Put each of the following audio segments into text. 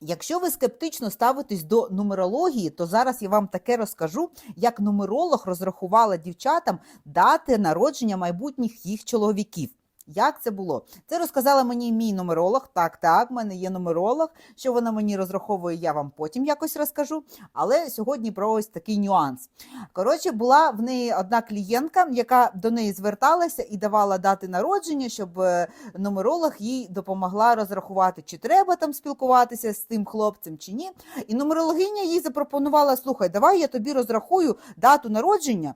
Якщо ви скептично ставитесь до нумерології, то зараз я вам таке розкажу, як нумеролог розрахувала дівчатам дати народження майбутніх їх чоловіків. Як це було? Це розказала мені мій нумеролог. Так, так, в мене є нумеролог. Що вона мені розраховує, я вам потім якось розкажу. Але сьогодні про ось такий нюанс. Коротше, була в неї одна клієнтка, яка до неї зверталася і давала дати народження, щоб е, нумеролог їй допомогла розрахувати, чи треба там спілкуватися з тим хлопцем, чи ні. І нумерологиня їй запропонувала: слухай, давай я тобі розрахую дату народження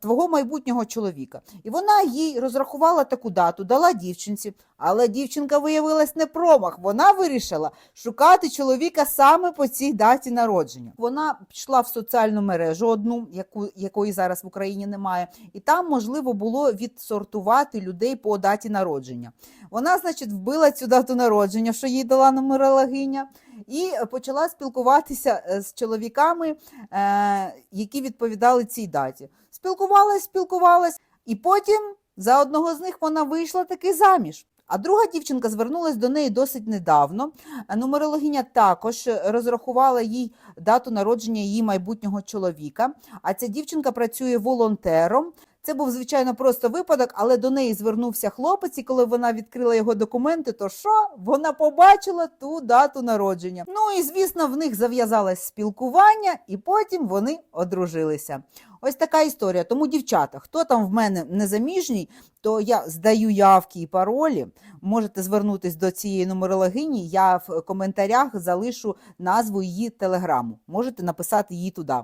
твого майбутнього чоловіка. І вона їй розрахувала таку дату, дала дівчинці. Але дівчинка виявилась не промах. Вона вирішила шукати чоловіка саме по цій даті народження. Вона пішла в соціальну мережу одну, яку якої зараз в Україні немає, і там можливо було відсортувати людей по даті народження. Вона, значить, вбила цю дату народження, що їй дала нумерологиня, і почала спілкуватися е, з чоловіками, е, які відповідали цій даті. Спілкувалась, спілкувалась, і потім за одного з них вона вийшла таки заміж. А друга дівчинка звернулася до неї досить недавно. Нумерологиня також розрахувала їй дату народження її майбутнього чоловіка. А ця дівчинка працює волонтером. Це був звичайно просто випадок, але до неї звернувся хлопець, і коли вона відкрила його документи, то що? Вона побачила ту дату народження. Ну і звісно, в них зав'язалось спілкування, і потім вони одружилися. Ось така історія. Тому, дівчата, хто там в мене незаміжній, то я здаю явки і паролі. Можете звернутися до цієї нумерологині. Я в коментарях залишу назву її телеграму. Можете написати її туди.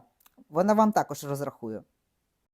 Вона вам також розрахує.